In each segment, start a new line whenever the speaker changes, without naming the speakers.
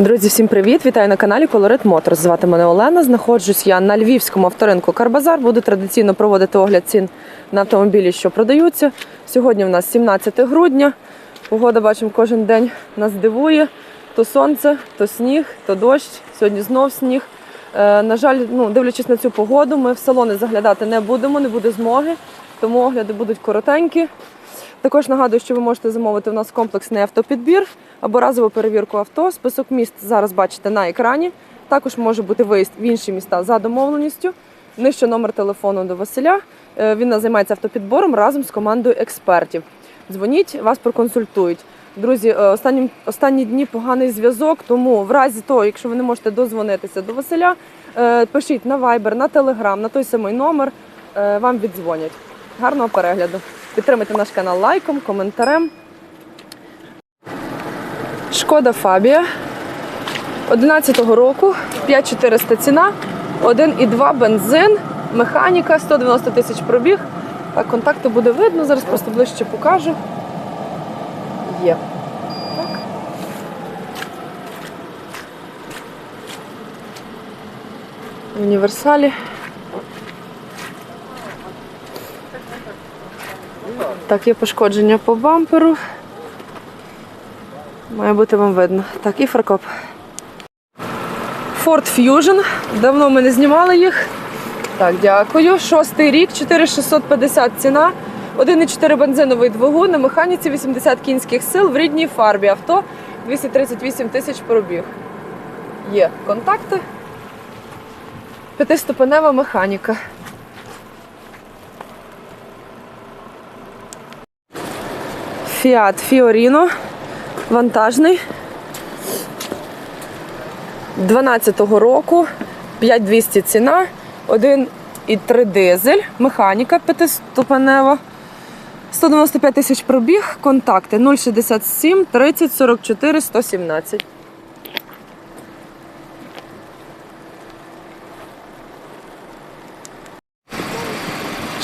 Друзі, всім привіт! Вітаю на каналі Colorit Motors. Звати мене Олена. Знаходжусь я на львівському авторинку Карбазар. Буду традиційно проводити огляд цін на автомобілі, що продаються. Сьогодні в нас 17 грудня. Погода бачимо кожен день нас дивує. То сонце, то сніг, то дощ. Сьогодні знов сніг. Е, на жаль, ну, дивлячись на цю погоду, ми в салони заглядати не будемо, не буде змоги, тому огляди будуть коротенькі. Також нагадую, що ви можете замовити у нас комплексний автопідбір або разову перевірку авто. Список міст зараз бачите на екрані. Також може бути виїзд в інші міста за домовленістю. Нижче номер телефону до Василя. Е, Він нас займається автопідбором разом з командою експертів. Дзвоніть, вас проконсультують. Друзі, е, останні, останні дні поганий зв'язок, тому в разі того, якщо ви не можете дозвонитися до Василя, е, пишіть на Viber, на Telegram, на той самий номер, вам віддзвонять. Гарного перегляду. Підтримайте наш канал лайком, коментарем. Шкода Фабія 11-го року, 5400 ціна, 1,2 бензин, механіка, 190 тисяч пробіг. Так, контакти буде видно, зараз просто ближче покажу. Є. Так. Універсалі. Так, є пошкодження по бамперу. Має бути вам видно. Так, і фаркоп. Ford Fusion. Давно ми не знімали їх. Так, дякую. Шостий рік, 4650 ціна. 1,4 бензиновий двигун на механіці 80 кінських сил в рідній фарбі. Авто 238 тисяч пробіг. Є контакти. П'ятиступенева механіка. Fiat Fiorino. Вантажний. 12-го року. 5200 ціна. 1,3 дизель. Механіка п'ятиступенева. 195 тисяч пробіг. Контакти 067 30 44 117.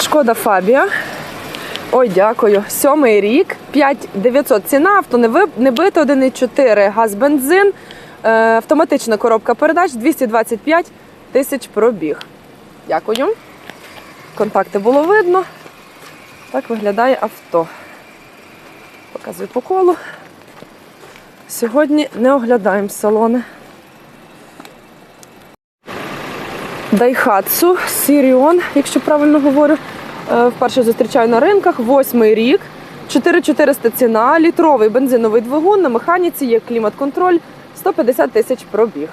Шкода Фабія. Ой, дякую. Сьомий рік, 5900 ціна, авто не, бито, 1,4 газ бензин, е, автоматична коробка передач, 225 тисяч пробіг. Дякую. Контакти було видно. Так виглядає авто. Показую по колу. Сьогодні не оглядаємо салони. Daihatsu Sirion, якщо правильно говорю. Е, Вперше зустрічаю на ринках. Восьмий рік. 4400 ціна, літровий бензиновий двигун на механіці, є клімат-контроль, 150 тисяч пробіг.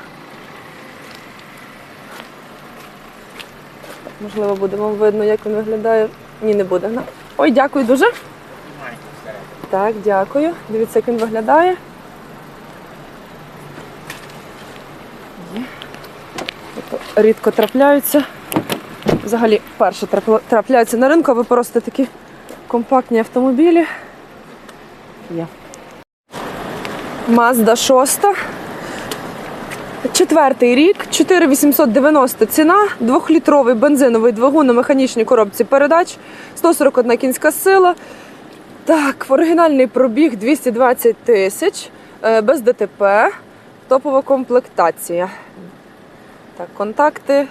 Можливо, буде вам видно, як він виглядає. Ні, не буде. Ой, дякую дуже. Так, дякую. Дивіться, як він виглядає. Рідко трапляються. Взагалі, перше трапля- трапляються на ринку, а ви просто такі компактні автомобілі. Є. Mazda 6. Четвертий рік, 4890 ціна, двохлітровий бензиновий двигун на механічній коробці передач, 141 кінська сила. Так, оригінальний пробіг 220 тисяч, е, без ДТП, топова комплектація. Так, контакти.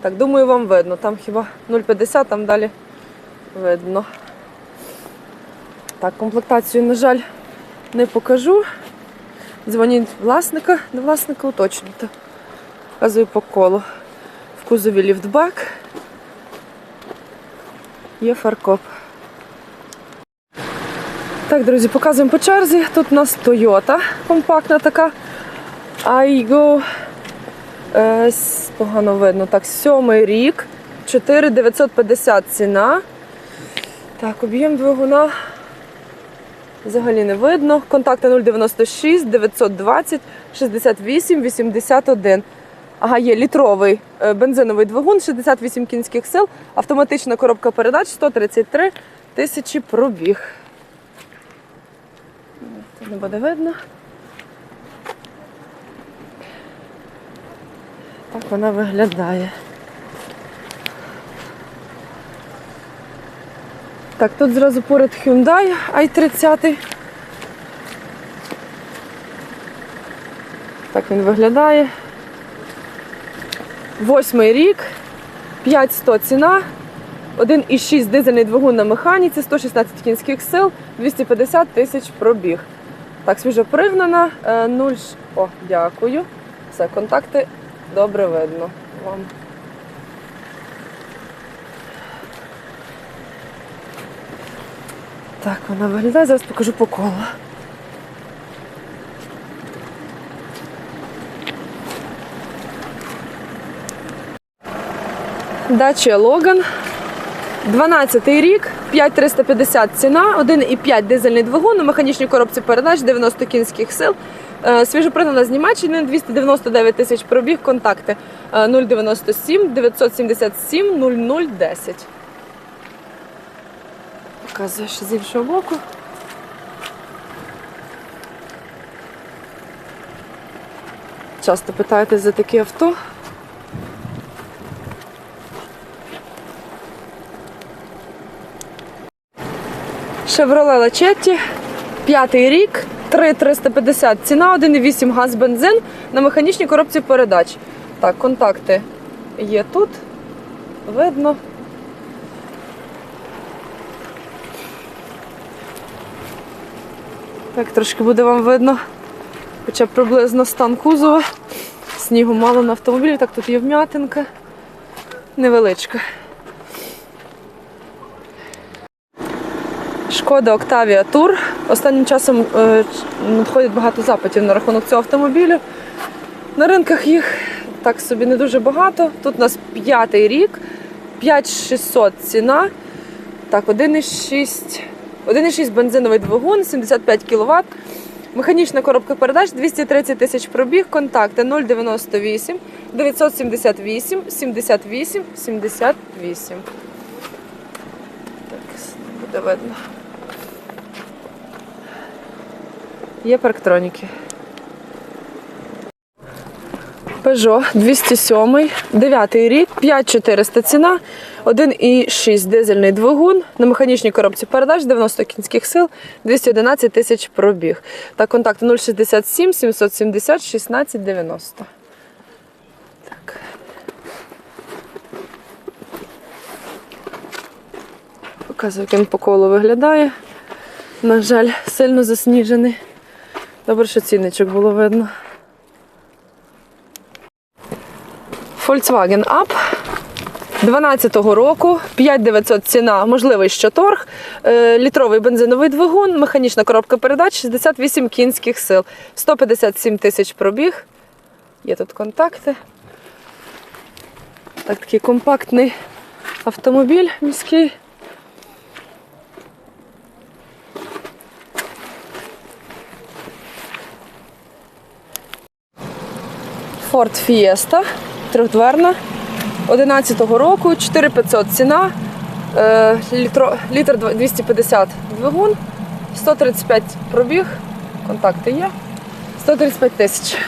Так, думаю, вам видно. Там хіба 0,50, там далі видно. Так, комплектацію, на жаль, не покажу. Дзвоніть власника, до власника уточнюйте. Показую по колу. В кузові ліфтбек. Є фаркоп. Так, друзі, показуємо по черзі. Тут у нас Toyota компактна така. Айго. Е, погано видно. Так, сьомий рік. 4950 ціна. Так, об'єм двигуна взагалі не видно. Контакти 096 920 68 81. Ага, є літровий е, бензиновий двигун, 68 кінських сил, автоматична коробка передач 133 тисячі пробіг. Це не буде видно. Так вона виглядає. Так, тут зразу поряд Hyundai i30. Так він виглядає. Восьмий рік, 5100 ціна, 1,6 дизельний двигун на механіці, 116 кінських сил, 250 тисяч пробіг. Так, свіжо пригнана. е, Нуль. ш- О, дякую. Все, контакти добре видно вам. Так, вона виглядає, зараз покажу по колу. Дача Логан. 12 рік, 5350 ціна, 1,5 дизельний двигун на механічній коробці передач, 90 кінських сил. Е, Свіжопригнана з Німеччини, 299 тисяч пробіг, контакти е, 097 977 0010. Показує ще з іншого боку. Часто питаєте за такі авто. Chevrolet Lachetti, п'ятий рік, 3,350 ціна, 1,8 газ бензин на механічній коробці передач. Так, контакти є тут. Видно. Так, трошки буде вам видно. Хоча приблизно стан кузова. Снігу мало на автомобілі, так тут є вм'ятинка. Невеличка. Шкода Octavia Tour. Останнім часом е, надходять багато запитів на рахунок цього автомобілю. На ринках їх так собі не дуже багато. Тут у нас п'ятий рік, 5600 ціна. Так, 1,6 1,6 бензиновий двигун, 75 кВт. Механічна коробка передач 230 тисяч пробіг, контакти 098 978 78 78. Так, буде видно. Є парктроніки. Peugeot 207, 9 рік, 5400 ціна, 1,6 дизельний двигун на механічній коробці передач, 90 кінських сил, 211 тисяч пробіг. Та контакт 067 770 1690. Так. Показую, як він по колу виглядає. На жаль, сильно засніжений. Добре, що цінничок було видно. Volkswagen Up 12-го року, 5900 ціна, можливий ще торг, е, літровий бензиновий двигун, механічна коробка передач, 68 кінських сил, 157 тисяч пробіг. Є тут контакти. Так, такий компактний автомобіль міський. Ford Fiesta, трьохдверна, 11-го року, 4500 ціна, е, літро, літр 250 двигун, 135 пробіг, контакти є, 135 тисяч.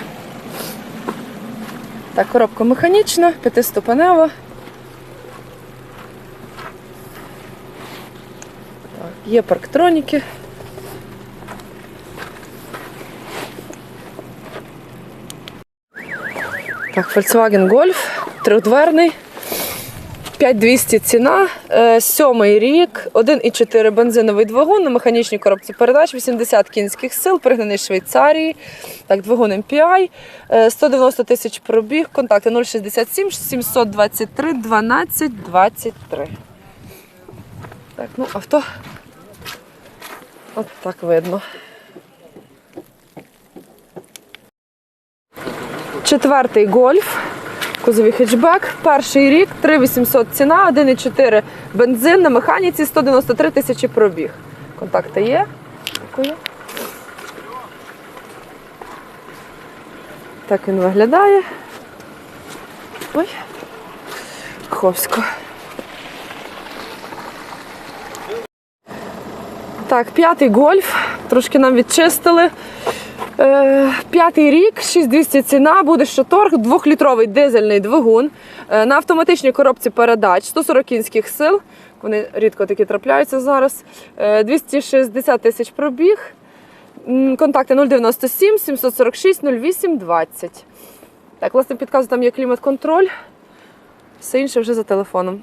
Так, коробка механічна, п'ятиступенева. Є парктроніки. Так, Volkswagen Golf, трьохдверний, 5200 ціна, е, сьомий рік, 1,4 бензиновий двигун на механічній коробці передач, 80 кінських сил, пригнаний Швейцарії. Так, двигун MPI, е, 190 тисяч пробіг, контакти 067 723 12 23. Так, ну авто. От так видно. Четвертий гольф, кузовий хетчбек, перший рік, 3800 ціна, 1,4 бензин на механіці, 193 тисячі пробіг. Контакти є. Дякую. Так він виглядає. Ой. Ховсько. Так, п'ятий гольф. Трошки нам відчистили. Е, П'ятий рік, 6200 ціна, буде ще торг, двохлітровий дизельний двигун е, на автоматичній коробці передач, 140 кінських сил. Вони рідко такі трапляються зараз. Е, 260 тисяч пробіг. Контакти 097 746 08 20. Так, власне, підказу там є клімат-контроль. Все інше вже за телефоном.